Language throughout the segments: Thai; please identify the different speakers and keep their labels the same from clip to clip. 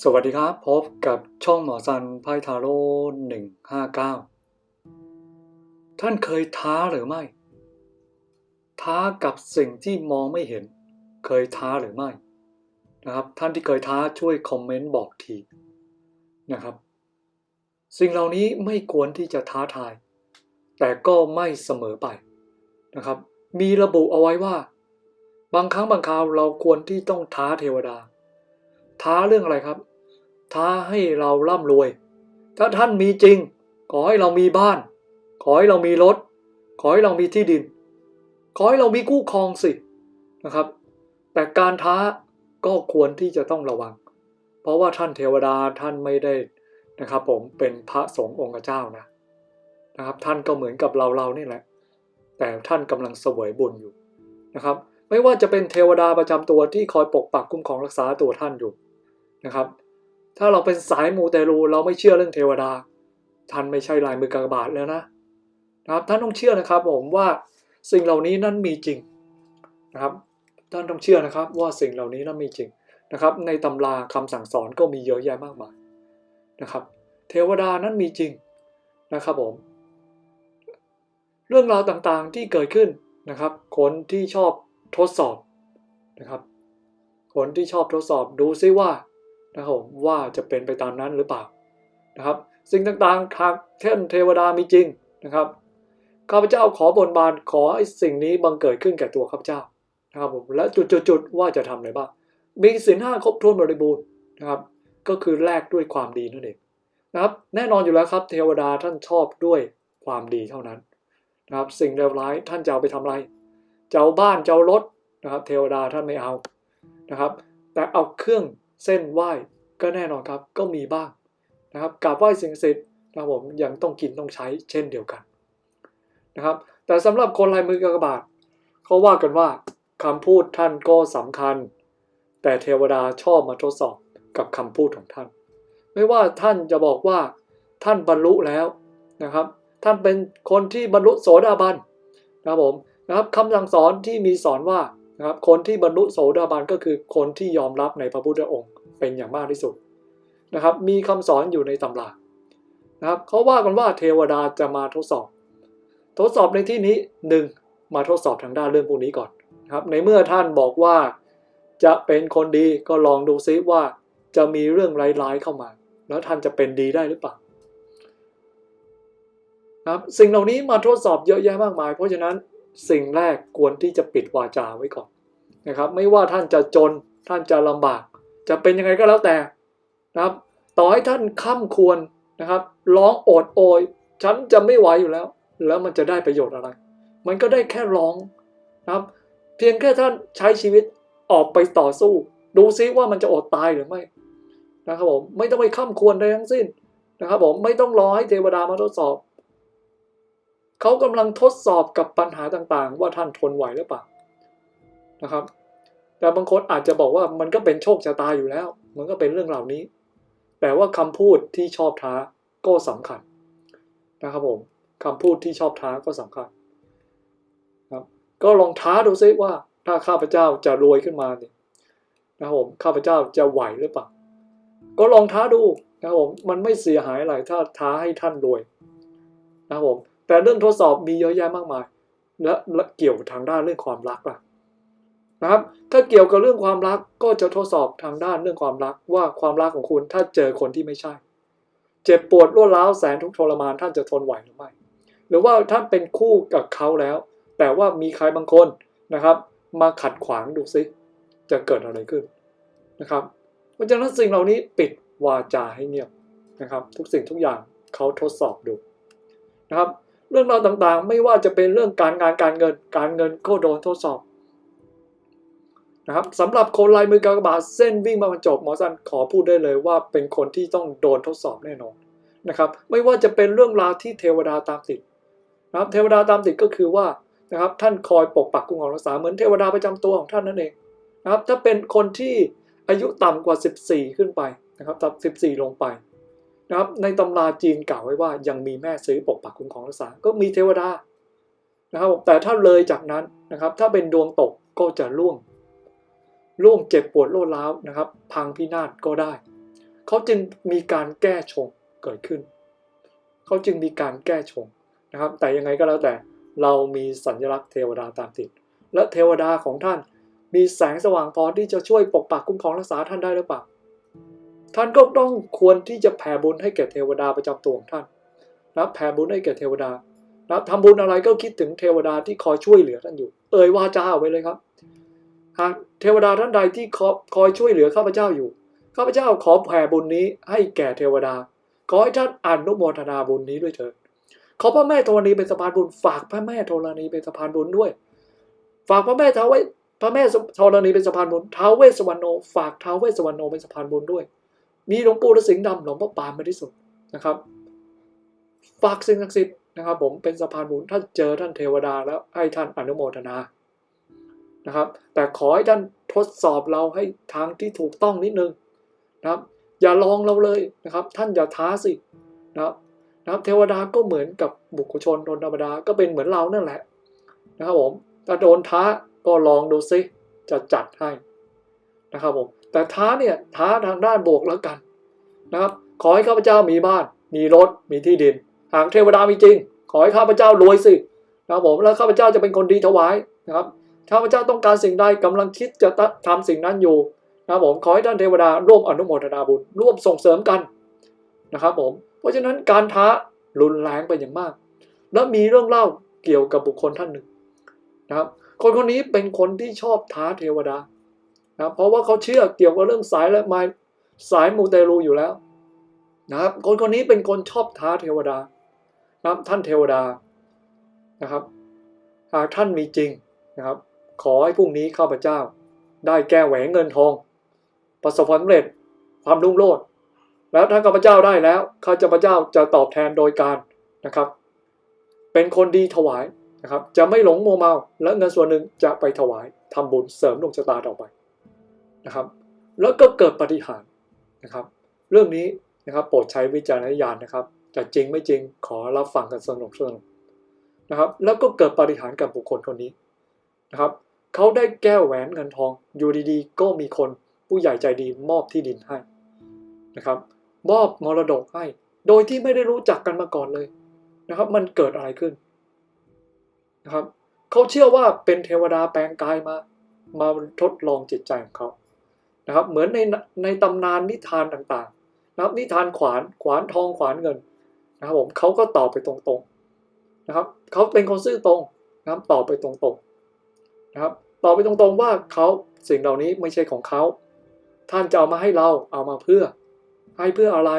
Speaker 1: สวัสดีครับ พบกับช่องหมอซันไพ่ทาโร่หนึ่งห้าเก้าท่านเคยท้าหรือไม่ ท้ากับสิ่งที่มองไม่เห็น เคยท้าหรือไม่นะครับ ท่านที่เคยท้าช่วยคอมเมนต์บอกทีนะครับ สิ่งเหล่านี้ไม่ควรที่จะท้าทาย แต่ก็ไม่เสมอไปนะครับ มีระบุเอาไว้ว่า บางครั้งบางคราวเราควรที่ต้องท้าเทวดา ท้าเรื่องอะไรครับ ท้าให้เราร่ำรวย ถ้าท่านมีจริง ขอให้เรามีบ้าน ขอให้เรามีรถ ขอให้เรามีที่ดิน ขอให้เรามีคู่ครองสินะครับ แต่การท้าก็ควรที่จะต้องระวัง เพราะว่าท่านเทวดาท่านไม่ได้นะครับผมเป็นพระสงฆ์องค์เจ้านะนะครับ ท่านก็เหมือนกับเราเรานี่แหละ แต่ท่านกำลังเสวยบุญอยู่นะครับ ไม่ว่าจะเป็นเทวดาประจำตัวที่คอยปกปักคุ้มครองรักษาตัวท่านอยู่ นะครับ ถ้าเราเป็นสายมูเตลูเราไม่เชื่อเรื่องเทวดา ท่านไม่ใช่ลายมือกากบาทแล้วนะนะครับท่านต้องเชื่อนะครับผมว่าสิ่งเหล่านี้นั้นมีจริงนะครับท่านต้องเชื่อนะครับว่าสิ่งเหล่านี้นั้นมีจริงนะครับ ในตำราคำสั่งสอนก็มีเยอะแยะมากมายนะครับ เทวดานั้นมีจริงนะครับผม เรื่องราวต่างๆที่เกิดขึ้นนะครับ คนที่ชอบทดสอบนะครับ คนที่ชอบทดสอบดูซิว่า นะครับว่าจะเป็นไปตามนั้นหรือเปล่านะครับ สิ่งต่างๆทางเช่นเทวดามีจริงนะครับข้าพเจ้าขอบนบานขอให้สิ่งนี้บังเกิดขึ้นแก่ตัวข้าพเจ้านะครับผมและจุดๆว่าจะทำอะไรบ้างมีสินห้าครบถ้วนบริบูรณ์นะครับ ก็คือแลกด้วยความดีนั่นเองนะครับแน่นอนอยู่แล้วครับเทวดาท่านชอบด้วยความดีเท่านั้นนะครับสิ่งเลวร้ายท่านจะเอาไปทำอะไรจะเอาบ้านจะเอารถนะครับ เทวดาท่านไม่เอานะครับ แต่เอาเครื่อง เส้นไหว้ก็แน่นอนครับก็มีบ้างนะครับกราบไหว้สิ่งศักดิ์สิทธิ์นะครับผมยังต้องกินต้องใช้เช่นเดียวกันนะครับแต่สำหรับคนลายมือกากบาทเขาว่ากันว่าคำพูดท่านก็สำคัญ แต่เทวดาชอบมาทดสอบกับคำพูดของท่าน ไม่ว่าท่านจะบอกว่าท่านบรรลุแล้วนะครับ ท่านเป็นคนที่บรรลุโสดาบันนะครับผมนะครับคำสั่งสอนที่มีสอนว่านะครับคนที่บรรลุโสดาบันก็คือคนที่ยอมรับในพระพุทธองค์ เป็นอย่างมากที่สุดนะครับ มีคำสอนอยู่ในตำรานะครับเขาว่ากันว่าเทวดาจะมาทดสอบ ทดสอบในที่นี้หนึ่งมาทดสอบทางด้านเรื่องพวกนี้ก่อนนะครับในเมื่อท่านบอกว่าจะเป็นคนดีก็ลองดูซิว่าจะมีเรื่องร้ายๆเข้ามา แล้วท่านจะเป็นดีได้หรือเปล่านะครับสิ่งเหล่านี้มาทดสอบเยอะแยะมากมาย เพราะฉะนั้นสิ่งแรกควรที่จะปิดวาจาไว้ก่อนนะครับ ไม่ว่าท่านจะจนท่านจะลำบาก จะเป็นยังไงก็แล้วแต่นะครับ ต่อให้ท่านค่ำควรนะครับร้องโอดโอย ฉันจะไม่ไหวอยู่แล้ว แล้วมันจะได้ประโยชน์อะไร มันก็ได้แค่ร้องนะครับ เพียงแค่ท่านใช้ชีวิตออกไปต่อสู้ ดูซิว่ามันจะอดตายหรือไม่นะครับผมไม่ต้องไปค่ำควรใดทั้งสิ้นนะครับผมไม่ต้องรอให้เทวดามาทดสอบเขากำลังทดสอบกับปัญหาต่างๆ ว่าท่านทนไหวหรือเปล่านะครับ แต่บางคนอาจจะบอกว่ามันก็เป็นโชคชะตาอยู่แล้ว มันก็เป็นเรื่องเหล่านี้ แต่ว่าคำพูดที่ชอบท้าก็สำคัญนะครับผมคำพูดที่ชอบท้าก็สำคัญครับก็ลองท้าดูซิว่าถ้าข้าพเจ้าจะรวยขึ้นมาเนี่ยนะครับผมข้าพเจ้าจะไหวหรือเปล่าก็ลองท้าดูนะครับผมมันไม่เสียหายอะไรถ้าท้าให้ท่านรวยนะครับผมแต่เรื่องทดสอบมีเยอะแยะมากมาย และและเกี่ยวทางด้านเรื่องความรักล่ะ นะครับ ถ้าเกี่ยวกับเรื่องความรักก็จะทดสอบทางด้านเรื่องความรักว่าความรักของคุณถ้าเจอคนที่ไม่ใช่ เจ็บปวดรวดร้าวแสนทุกทรมานท่านจะทนไหวหรือไม่ หรือว่าท่านเป็นคู่กับเขาแล้ว แต่ว่ามีใครบางคนนะครับ มาขัดขวางดูซิจะเกิดอะไรขึ้นนะครับเพราะฉะนั้นสิ่งเหล่านี้ปิดวาจาให้เงียบนะครับ ทุกสิ่งทุกอย่างเขาทดสอบดูนะครับ เรื่องราวต่างๆ ไม่ว่าจะเป็นเรื่องการงานการเงิน การเงินก็โดนทดสอบ นะครับสำหรับคนลายมือกากบาทเส้นวิ่งมาบรรจบหมอสันขอพูดได้เลยว่าเป็นคนที่ต้องโดนทดสอบแน่นอนนะครับ ไม่ว่าจะเป็นเรื่องราวที่เทวดาตามติดนะครับเทวดาตามติดก็คือว่านะครับท่านคอยปกปักคุ้มครองรักษาเหมือนเทวดาประจำตัวของท่านนั่นเองนะครับถ้าเป็นคนที่อายุต่ำกว่า 14 ขึ้นไปนะครับตับ14 ลงไปนะครับในตำราจีนกล่าวไว้ว่ายังมีแม่ซื้อปกปักคุ้มครองรักษาก็มีเทวดานะครับแต่ถ้าเลยจากนั้นนะครับถ้าเป็นดวงตกก็จะล่วง ล่วงเจ็บปวดโลดร้าวนะครับ พังพินาศก็ได้ เขาจึงมีการแก้ชงเกิดขึ้น เขาจึงมีการแก้ชงนะครับ แต่ยังไงก็แล้วแต่เรามีสัญลักษณ์เทวดาตามติด และเทวดาของท่านมีแสงสว่างพอที่จะช่วยปกปักคุ้มครองรักษาท่านได้หรือเปล่า ท่านก็ต้องควรที่จะแผ่บุญให้แก่เทวดาประจำตัวของท่านนะแผ่บุญให้แก่เทวดานะครับทำบุญอะไรก็คิดถึงเทวดาที่คอยช่วยเหลือท่านอยู่ เอ่ยวาจาไว้เลยครับ หากเทวดาท่านใดที่คอยช่วยเหลือข้าพเจ้าอยู่ ข้าพเจ้าขอแผ่บุญนี้ให้แก่เทวดา ขอให้ท่านอนุโมทนาบุญนี้ด้วยเถิด ขอพระแม่ธรณีเป็นสะพานบุญ ฝากพระแม่ธรณีเป็นสะพานบุญด้วย ฝากพระแม่ท้าวเวพระแม่ธรณีเป็นสะพานบุญท้าวเวสสวรรณโน ฝากท้าวเวสสวรรณโนเป็นสะพานบุญด้วย มีหลวงปู่ฤาษีดำหลวงพ่อปานมาที่สุดนะครับ ฝากสิ่งศักดิ์สิทธิ์นะครับ ผมเป็นสะพานบุญถ้าเจอท่านเทวดาแล้วให้ท่านอนุโมทนา นะครับ แต่ขอให้ท่านทดสอบเราให้ทางที่ถูกต้องนิดนึงนะครับ อย่าลองเราเลยนะครับ ท่านอย่าท้าสินะครับนะครับเทวดาก็เหมือนกับบุคคลชนธรรมดาก็เป็นเหมือนเรานั่นแหละนะครับผมถ้าโดนท้าก็ลองดูซิจะจัดให้นะครับผมแต่ท้าเนี่ยท้าทางด้านบวกแล้วกันนะครับ ขอให้ข้าพเจ้ามีบ้าน มีรถมีที่ดิน หากเทวดามีจริง ขอให้ข้าพเจ้ารวยสินะครับผมแล้วข้าพเจ้าจะเป็นคนดีถวายนะครับ ข้าพเจ้าต้องการสิ่งใดกำลังคิดจะทำสิ่งนั้นอยู่นะครับผมขอให้ท่านเทวดาร่วมอนุโมทนาบุญร่วมส่งเสริมกันนะครับผมเพราะฉะนั้นการท้ารุนแรงเป็นอย่างมาก และมีเรื่องเล่าเกี่ยวกับบุคคลท่านหนึ่งนะครับ คนคนนี้เป็นคนที่ชอบท้าเทวดานะเพราะว่าเขาเชื่อเกี่ยวกับเรื่องสายและไม้สายมูเตลูอยู่แล้วนะครับคนคนนี้เป็นคนชอบท้าเทวดานะครับท่านเทวดานะครับหากท่านมีจริงนะครับ ขอให้พรุ่งนี้ข้าพเจ้า ได้แก้แหวนเงินทอง ประสบความสำเร็จความรุ่งโรจน์แล้วถ้าข้าพเจ้าได้แล้วข้าพเจ้าจะตอบแทนโดยการนะครับ เป็นคนดีถวายนะครับ จะไม่หลงโมเมา และเงินส่วนหนึ่งจะไปถวายทำบุญเสริมดวงชะตาต่อไปนะครับ แล้วก็เกิดปฏิหารนะครับ เรื่องนี้นะครับโปรดใช้วิจารณญาณนะครับจะจริงไม่จริงขอรับฟังกันสนุกสนุกนะครับ แล้วก็เกิดปฏิหารกับบุคคลคนนี้นะครับ เขาได้แก้วแหวนเงินทอง อยู่ดีๆ ก็มีคนผู้ใหญ่ใจดีมอบที่ดินให้นะครับ มอบมรดกให้ โดยที่ไม่ได้รู้จักกันมาก่อนเลยนะครับ มันเกิดอะไรขึ้นนะครับเขาเชื่อว่าเป็นเทวดาแปลงกายมา มาทดลองจิตใจของเขานะครับ เหมือนในในตำนานนิทานต่างๆ นะครับ นิทานขวานขวานทองขวานเงินนะครับผมเขาก็ตอบไปตรงๆนะครับเขาเป็นคนซื่อตรงนะครับตอบไปตรงๆ นะครับตอบไปตรงๆว่าเขาสิ่งเหล่านี้ไม่ใช่ของเขา ท่านจะเอามาให้เราเอามาเพื่อ ให้เพื่ออะไร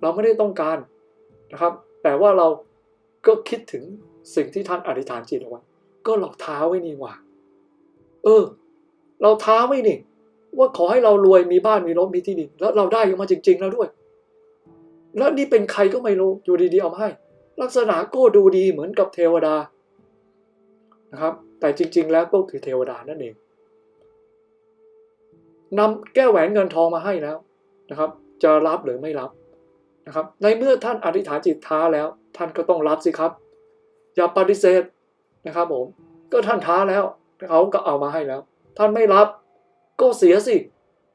Speaker 1: เราไม่ได้ต้องการนะครับ แต่ว่าเราก็คิดถึงสิ่งที่ท่านอธิษฐานจิตเอาไว้ก็เราท้าไว้นี่หว่า เออ เราท้าไว้นี่ว่าขอให้เรารวยมีบ้านมีรถมีที่ดินแล้วเราได้มาจริง ๆ แล้วด้วย แล้วนี่เป็นใครก็ไม่รู้อยู่ดีๆเอามาให้ ลักษณะก็ดูดีเหมือนกับเทวดานะครับ แต่จริง ๆ แล้วก็คือเทวดานั่นเองนำแก้วแหวนเงินทองมาให้แล้วนะครับ จะรับหรือไม่รับนะครับ ในเมื่อท่านอธิษฐานจิตท้าแล้ว ท่านก็ต้องรับสิครับ อย่าปฏิเสธนะครับผมก็ท่านท้าแล้วเขาก็เอามาให้แล้ว ท่านไม่รับก็เสียสิ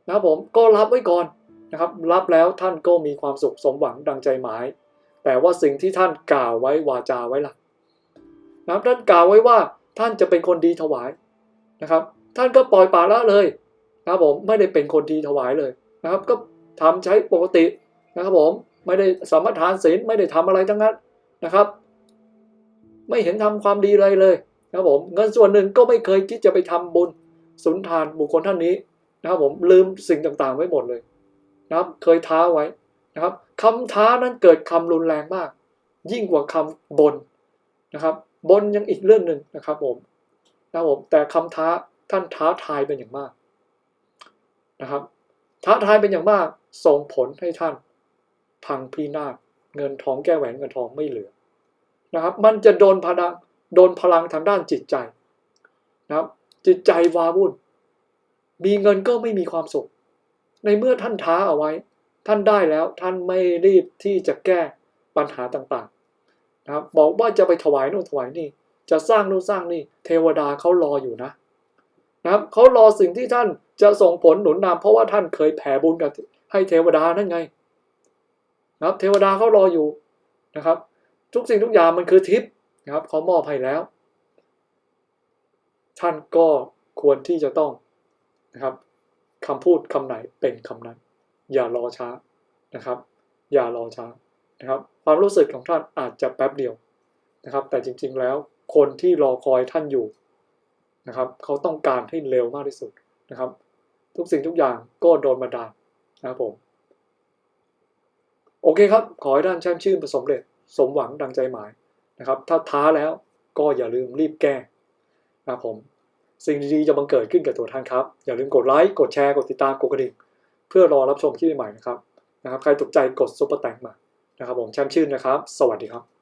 Speaker 1: นะครับผมก็รับไว้ก่อนนะครับ รับแล้วท่านก็มีความสุขสมหวังดังใจหมาย แต่ว่าสิ่งที่ท่านกล่าวไว้วาจาไว้ล่ะนะครับท่านกล่าวไว้ว่า ท่านจะเป็นคนดีถวายนะครับ ท่านก็ปล่อยปละละเลยนะครับผมไม่ได้เป็นคนดีถวายเลยนะครับ ก็ทำใช้ปกตินะครับผมไม่ได้สมทานศีลไม่ได้ทำอะไรทั้งนั้นนะครับ ไม่เห็นทำความดีอะไรเลยนะครับผมเงินส่วนหนึ่งก็ไม่เคยคิดจะไปทำบุญสุนทานบุคคลท่านนี้นะครับผมลืมสิ่งต่างๆไว้หมดเลยนะครับ เคยท้าไว้นะครับคำท้านั้นเกิดคำรุนแรงมาก ยิ่งกว่าคำบนนะครับ บนยังอีกเรื่องหนึ่งนะครับผมนะครับผมแต่คำท้าท่านท้าทายเป็นอย่างมากนะครับ ท้าทายเป็นอย่างมาก ส่งผลให้ท่านพังพินาศเงินทองแก้แหวนเงินทองไม่เหลือนะครับ มันจะโดนพลังโดนพลังทางด้านจิตใจนะครับ จิตใจวาวุ่น มีเงินก็ไม่มีความสุข ในเมื่อท่านท้าเอาไว้ ท่านได้แล้วท่านไม่รีบที่จะแก้ปัญหาต่าง นะบอกว่าจะไปถวายโน่นถวายนี่ จะสร้างโน่นสร้างนี่ เทวดาเขารออยู่นะนะครับเขารอสิ่งที่ท่านจะส่งผลหนุนนำเพราะว่าท่านเคยแผ่บุญกับให้เทวดานั่นไงนะครับเทวดาเขารออยู่นะครับ ทุกสิ่งทุกอย่างมันคือทิพย์นะครับเขามอบให้แล้ว ท่านก็ควรที่จะต้องนะครับคำพูดคำไหนเป็นคำนั้น อย่ารอช้านะครับ อย่ารอช้า นะครับความรู้สึกของท่านอาจจะแป๊บเดียวนะครับ แต่จริงๆแล้วคนที่รอคอยท่านอยู่นะครับ เขาต้องการให้เร็วมากที่สุดนะครับ ทุกสิ่งทุกอย่างก็โดนบันดาลนะครับผม โอเคครับ ขอให้ท่านแช่มชื่นประสบเร็จสมหวังดังใจหมายนะครับ ถ้าท้าแล้วก็อย่าลืมรีบแก้นะครับผม สิ่งดีๆจะบังเกิดขึ้นกับตัวท่านครับ อย่าลืมกดไลค์กดแชร์กดติดตามกดกระดิ่งเพื่อรอรับชมคลิปใหม่นะครับนะครับ ใครตกใจกดซุปเปอร์แตงมา นะครับผมแช่มชื่นนะครับ สวัสดีครับ